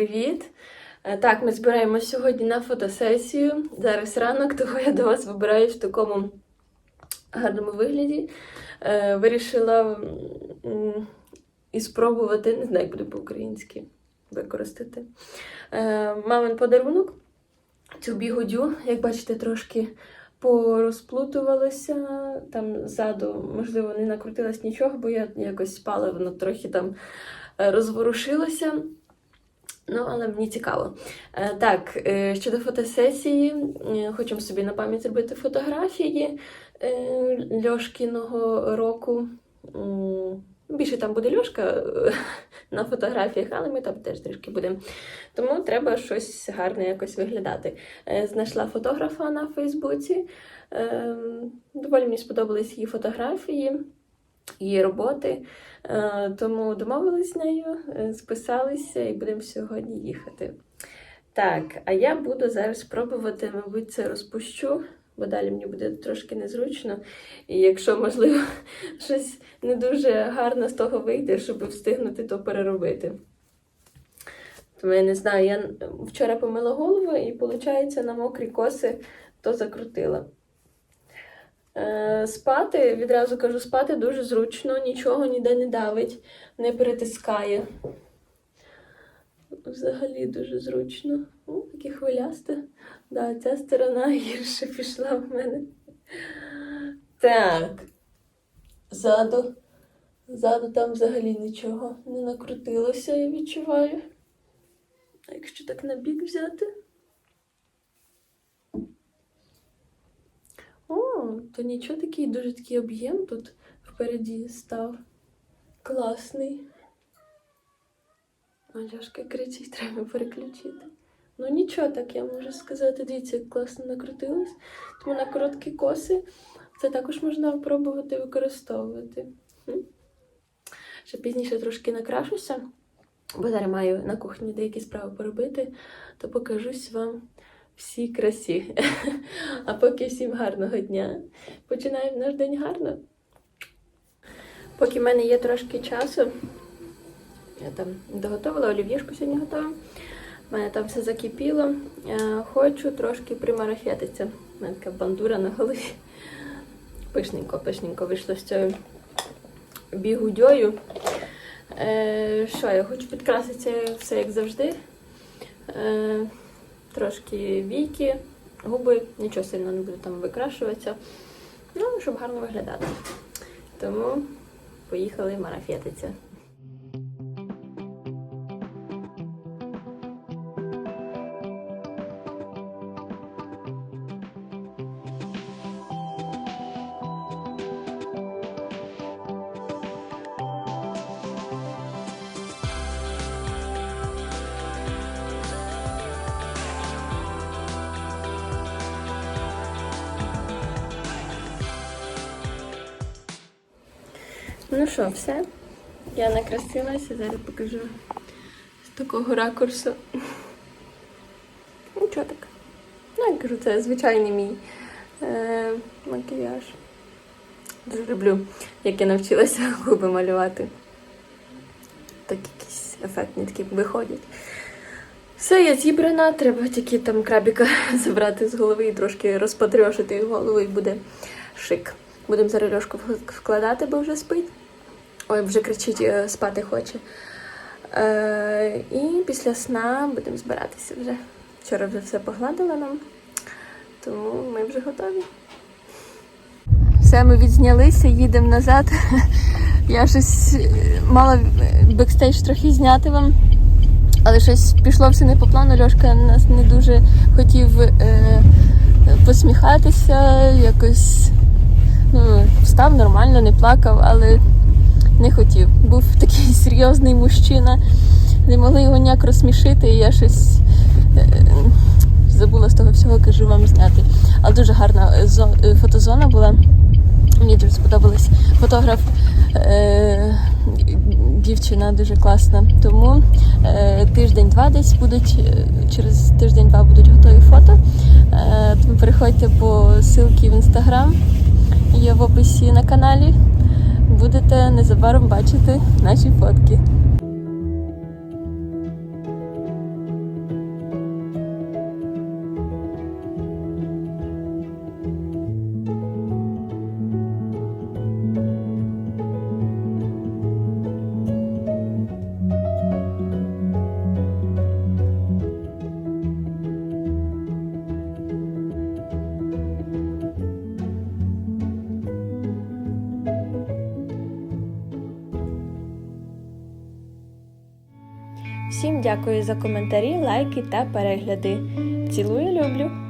Привіт! Е, Так, ми збираємося сьогодні на фотосесію. Зараз ранок, того я до вас вибираюсь в такому гарному вигляді. Е, Вирішила і спробувати, не знаю, як буде по-українськи використати. Е, Мамин подарунок. Цю бігудю, як бачите, трошки порозплутувалося. Там ззаду, можливо, не накрутилось нічого, бо я якось спала, воно трохи там розворушилося. Ну, але мені цікаво. Е, Так, е, щодо фотосесії, е, хочемо собі на пам'ять зробити фотографії Льошкіного року. Більше там буде Льошка на фотографіях, але ми там теж трішки будемо. Тому треба щось гарне якось виглядати. Знайшла фотографа на Фейсбуці. Е, Доволі мені сподобались її фотографії, її роботи. Е, Тому домовились з нею, е, списалися і будемо сьогодні їхати. Так, а я буду зараз пробувати, мабуть, це розпущу, бо далі мені буде трошки незручно. І якщо, можливо, щось не дуже гарно з того вийде, щоб встигнути то переробити. Тому я не знаю, я вчора помила голову і, виходить, на мокрі коси то закрутила. Е, Спати, відразу кажу, спати дуже зручно, нічого ніде не давить, не перетискає. Взагалі дуже зручно. О, таке хвилясте. Да, ця сторона гірше пішла в мене. Так. Ззаду. Ззаду там взагалі нічого не накрутилося, я відчуваю. А якщо так на бік взяти. О, то нічого такий дуже такий об'єм тут впереді став. Класний. Аляшка кричить, треба переключити. Ну нічого так, я можу сказати. Дивіться, як класно накрутилось. Тому на короткі коси це також можна пробувати використовувати. Ще пізніше трошки накрашуся, бо зараз маю на кухні деякі справи поробити, то покажусь вам всій красі. А поки всім гарного дня. Починаємо наш день гарно. Поки в мене є трошки часу, я там доготовила олів'єшку сьогодні готова. У мене там все закипіло. Е, Хочу трошки примарафетитися. У мене така бандура на голові. Пишненько, пишненько вийшло з цією бігудьою. Е, Що, я хочу підкрасити все як завжди. Е, Трошки віки, губи, нічого сильно не буду там викрашуватися. Ну, щоб гарно виглядати. Тому поїхали марафетиться. Ну що, все. Я накрасилася, зараз покажу з такого ракурсу. Нічого так. Ну, я кажу, це звичайний мій е, макіяж. Дуже люблю, як я навчилася губи малювати. Так якісь ефектні такі виходять. Все, я зібрана, треба тільки там крабіка забрати з голови і трошки розпатрьошити голову і буде шик. Будемо зараз Льошку вкладати, бо вже спить. Ой, вже кричить, е, спати хоче. Е, і після сна будемо збиратися вже. Вчора вже все погладила нам, тому ми вже готові. Все, ми відзнялися, їдемо назад. Я щось е, мала бекстейдж трохи зняти вам, але щось пішло все не по плану. Льошка нас не дуже хотів е, посміхатися, якось ну, встав нормально, не плакав, але не хотів. Був такий серйозний мужчина, не могли його ніяк розсмішити, і я щось е, забула з того всього, кажу вам зняти. Але дуже гарна е, е, фотозона була. Мені дуже сподобалась. Фотограф дівчина дуже класна. Тому е, тиждень-два десь будуть, через тиждень-два будуть готові фото. Е, тому переходьте по ссылці в інстаграм, є в описі на каналі. Будете незабаром бачити наші фотки. Всім дякую за коментарі, лайки та перегляди. Цілую, люблю!